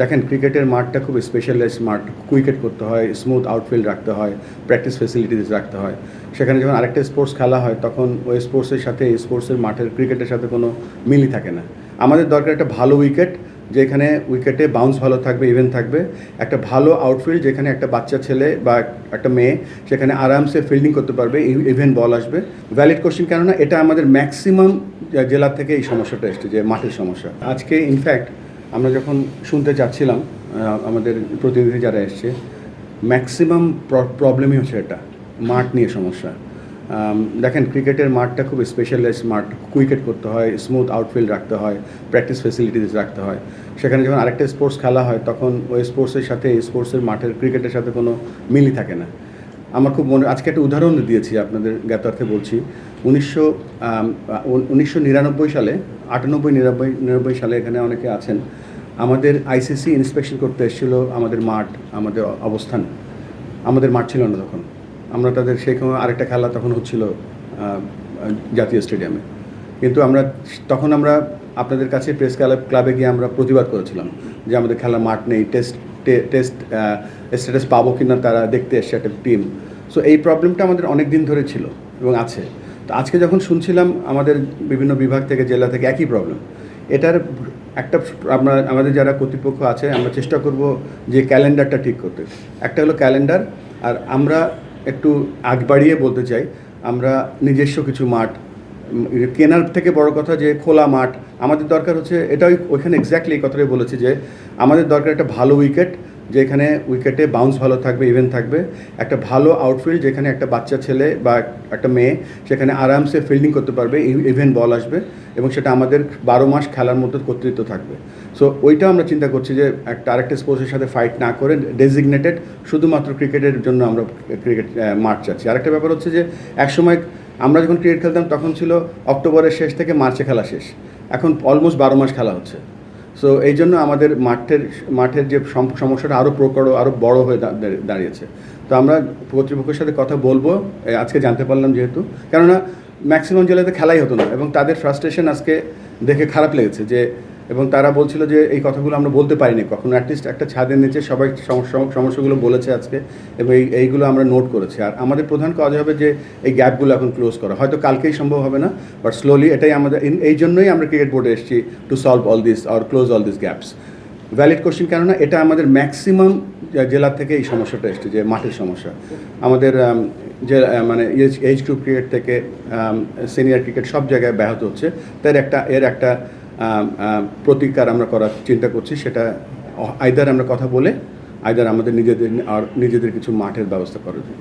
দেখেন, ক্রিকেটের মাঠটা খুব স্পেশালাইজ মাঠ। উইকেট করতে হয় স্মুথ আউটফিল্ড রাখতে হয় প্র্যাকটিস ফেসিলিটিস রাখতে হয়। সেখানে যখন আরেকটা স্পোর্টস খেলা হয়, তখন ওই স্পোর্টসের সাথে স্পোর্টসের মাঠের ক্রিকেটের সাথে কোনো মিলই থাকে না। আমাদের দরকার একটা ভালো উইকেট যেখানে উইকেটে বাউন্স ভালো থাকবে ইভেন থাকবে। একটা ভালো আউটফিল্ড যেখানে একটা বাচ্চা ছেলে বা একটা মেয়ে, সেখানে আরামসে ফিল্ডিং করতে পারবে ইভেন বল আসবে। ভ্যালিড কোশ্চেন কেননা, এটা আমাদের ম্যাক্সিমাম জেলা থেকে এই সমস্যাটা এসছে, যে মাঠের সমস্যা। আজকে ইনফ্যাক্ট আমরা যখন শুনতে চাচ্ছিলাম আমাদের প্রতিনিধি যারা এসছে ম্যাক্সিমাম প্রবলেমই হচ্ছে এটা, মাঠ নিয়ে সমস্যা। দেখেন, ক্রিকেটের মাঠটা খুব স্পেশালাইজ মাঠ উইকেট করতে হয় স্মুথ আউটফিল্ড রাখতে হয় প্র্যাকটিস ফেসিলিটিস রাখতে হয়। সেখানে যখন আরেকটা স্পোর্টস খেলা হয়, তখন ওই স্পোর্টসের সাথে স্পোর্টসের মাঠের ক্রিকেটের সাথে কোনো মিলই থাকে না। আমার খুব মনে, আজকে একটা উদাহরণ দিয়েছি আপনাদের জ্ঞাতার্থে বলছি। উনিশশো উনিশশো নিরানব্বই সালে আটানব্বই, নিরানব্বই নিরানব্বই সালে এখানে অনেকে আছেন। আমাদের আইসিসি ইন্সপেকশন করতে এসেছিল আমাদের মাঠ, আমাদের অবস্থান। আমাদের মাঠ ছিল না তখন। আমরা তাদের সেই সময় আরেকটা খেলা তখন হচ্ছিল জাতীয় স্টেডিয়ামে। কিন্তু আমরা তখন আমরা আপনাদের কাছে প্রেস ক্লাব ক্লাবে গিয়ে আমরা প্রতিবাদ করেছিলাম যে আমাদের খেলার মাঠ নেই টেস্ট টেস্ট স্ট্যাটাস পাবো কিনা তারা দেখতে এসছে একটা টিম সো এই প্রবলেমটা আমাদের অনেক দিন ধরে ছিল এবং আছে। তো আজকে যখন শুনছিলাম আমাদের বিভিন্ন বিভাগ থেকে, জেলা থেকে একই প্রবলেম এটার একটা আমরা, আমাদের যারা কর্তৃপক্ষ আছে, আমরা চেষ্টা করব যে ক্যালেন্ডারটা ঠিক করতে। একটা হলো ক্যালেন্ডার, আর আমরা একটু আগ বাড়িয়ে বলতে চাই, আমরা নিজস্ব কিছু মাঠ কেনার থেকে বড় কথা যে খোলা মাঠ, আমাদের দরকার হচ্ছে এটাই ওইখানে এক্স্যাক্টলি এই কথাটাই বলেছি যে, আমাদের দরকার একটা ভালো উইকেট যেখানে উইকেটে বাউন্স ভালো থাকবে ইভেন থাকবে। একটা ভালো আউটফিল্ড যেখানে একটা বাচ্চা ছেলে বা একটা মেয়ে সেখানে আরামসে ফিল্ডিং করতে পারবে ইভেন বল আসবে এবং সেটা আমাদের বারো মাস খেলার মধ্যে কর্তৃত্ব থাকবে। সো ওইটা আমরা চিন্তা করছি যে একটা আরেকটা স্পোর্টসের সাথে ফাইট না করে ডেজিগনেটেড শুধুমাত্র ক্রিকেটের জন্য আমরা ক্রিকেট মাঠ চাচ্ছি আরেকটা ব্যাপার হচ্ছে যে একসময় আমরা যখন ক্রিকেট খেলতাম তখন ছিল অক্টোবরের শেষ থেকে মার্চে খেলা শেষ। এখন অলমোস্ট বারো মাস খেলা হচ্ছে। সো এই জন্য আমাদের মাঠের মাঠের যে সম- সমস্যাটা আরও প্রকট আরও বড় হয়ে দাঁড়িয়েছে। তো আমরা কর্তৃপক্ষের সাথে কথা বলব আজকে জানতে পারলাম যেহেতু। কেননা ম্যাক্সিমাম জেলাতে খেলাই হতো না এবং তাদের ফ্রাস্ট্রেশন আজকে দেখে খারাপ লেগেছে যে এবং তারা বলছিল যে এই কথাগুলো আমরা বলতে পারিনি কখনো। অ্যাটলিস্ট একটা ছাদের নিচে সবাই সমস্যাগুলো বলেছে আজকে এবং এই, এইগুলো আমরা নোট করেছি। আর আমাদের প্রধান কাজ হবে যে এই গ্যাপগুলো এখন ক্লোজ করা। হয়তো কালকেই সম্ভব হবে না বাট স্লোলি এটাই আমাদের, এই জন্যই আমরা ক্রিকেট বোর্ডে এসেছি to solve all this R close all this gaps valid question কেননা এটা আমাদের ম্যাক্সিমাম জেলা থেকে এই সমস্যাটা এসছে, যে মাঠের সমস্যা। আমাদের যে মানে এইচ গ্রুপ ক্রিকেট থেকে সিনিয়র ক্রিকেট সব জায়গায় ব্যাহত হচ্ছে। তার একটা, এর একটা প্রতিকার আমরা করার চিন্তা করছি, সেটা আইদার আমরা কথা বলে আইদার আমাদের নিজেদের আর নিজেদের কিছু মাঠের ব্যবস্থা করা